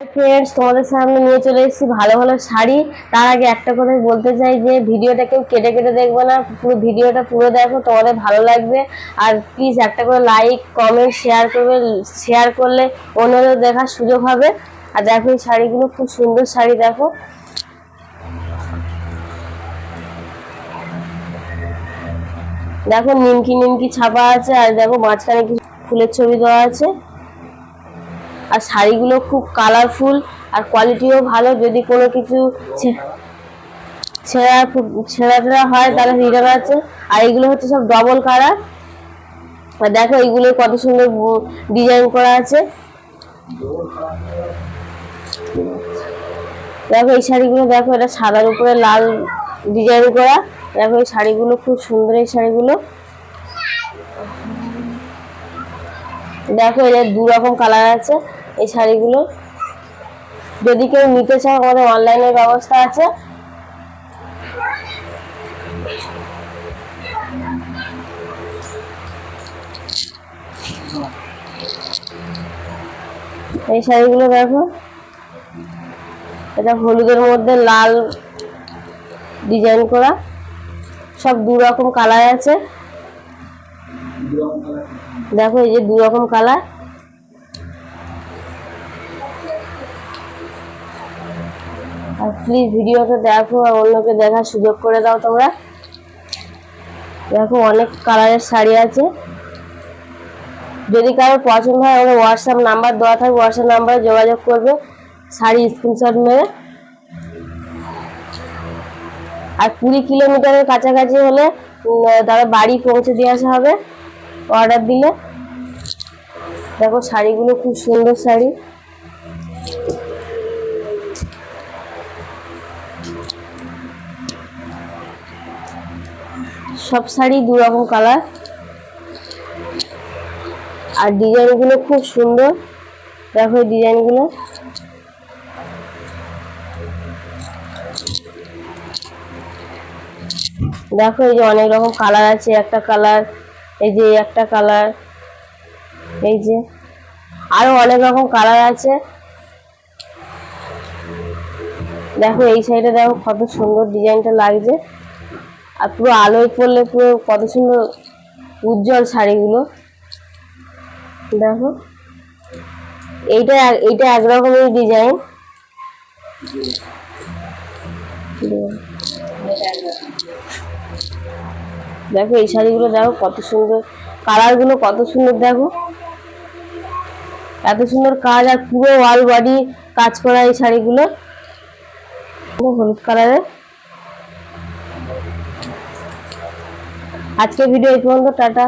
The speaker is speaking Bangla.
ফ্রেন্ডস তোমাদের সামনে নিয়ে চলে এসেছি ভালো ভালো শাড়ি। তার আগে একটা কথাই বলতে চাই যে, ভিডিওটা কেউ কেটে কেটে দেখবে না, পুরো ভিডিওটা পুরো দেখো, তোমাদের ভালো লাগবে। আর প্লিজ একটা করে লাইক কমেন্ট শেয়ার করবে শেয়ার করলে অন্যদের দেখার সুযোগ হবে। আর দেখো এই শাড়িগুলো, খুব সুন্দর শাড়ি, দেখো। দেখো নিমকি নিমকি ছাপা আছে, আর দেখো মাঝখানে কিছু ফুলের ছবি দেওয়া আছে। আর শাড়িগুলো খুব কালারফুল আর কোয়ালিটিও ভালো। যদি কোনো কিছু ছেঁড়া ছেঁড়া টেরা হয়, তাহলে রিটার্ন আছে। আর এগুলো হচ্ছে সব ডবল কালার আর দেখো এইগুলো কত সুন্দর ডিজাইন করা আছে। দেখো, এই শাড়িগুলো দেখো, এটা সাদার উপরে লাল ডিজাইন করা। দেখো, এই শাড়িগুলো খুব সুন্দর, এই শাড়িগুলো। দেখো, এদের দু রকম কালার আছে এই শাড়িগুলো যদি কেউ নিতে চাও, আমাদের অনলাইনের ব্যবস্থা আছে। এই শাড়িগুলো দেখো। এটা হলুদের মধ্যে লাল ডিজাইন করা। সব দু রকম কালার আছে। দেখো এই যে দু রকম কালার। আর প্লিজ ভিডিওটা দেখো আর অন্যকে দেখার সুযোগ করে দাও তোমরা। দেখো অনেক কালারের শাড়ি আছে। যদি কারোর পছন্দ হয় আমাদের হোয়াটসঅ্যাপ নাম্বার দেওয়া থাকবে হোয়াটসঅ্যাপ নাম্বারে যোগাযোগ করবে, শাড়ি স্ক্রিনশট মেরে। আর কুড়ি কিলোমিটারের কাছাকাছি হলে তারা বাড়ি পৌঁছে দিয়ে আসা হবে। অর্ডার দিলে। দেখো শাড়িগুলো খুব সুন্দর শাড়ি। সব শাড়ি দু রকম কালার। আর ডিজাইনগুলো খুব সুন্দর। দেখো এই ডিজাইনগুলো। দেখো এই যে অনেক রকম কালার আছে। একটা কালার এই যে একটা কালার এই যে আরও অনেক রকম কালার আছে। দেখো এই সাইডে দেখো কত সুন্দর ডিজাইনটা লাগছে। আর পুরো আলোয় পড়লে পুরো কত সুন্দর উজ্জ্বল শাড়িগুলো। দেখো, এইটা এইটা একরকমের ডিজাইন দেখো, এই শাড়িগুলো দেখো, কত সুন্দর কালারগুলো কত সুন্দর দেখো। এত সুন্দর কাজ, আর পুরো ওয়াল বডি কাজ করা এই শাড়িগুলো। হলুদ কালারের আজকে ভিডিও এই পর্যন্ত, টাটা।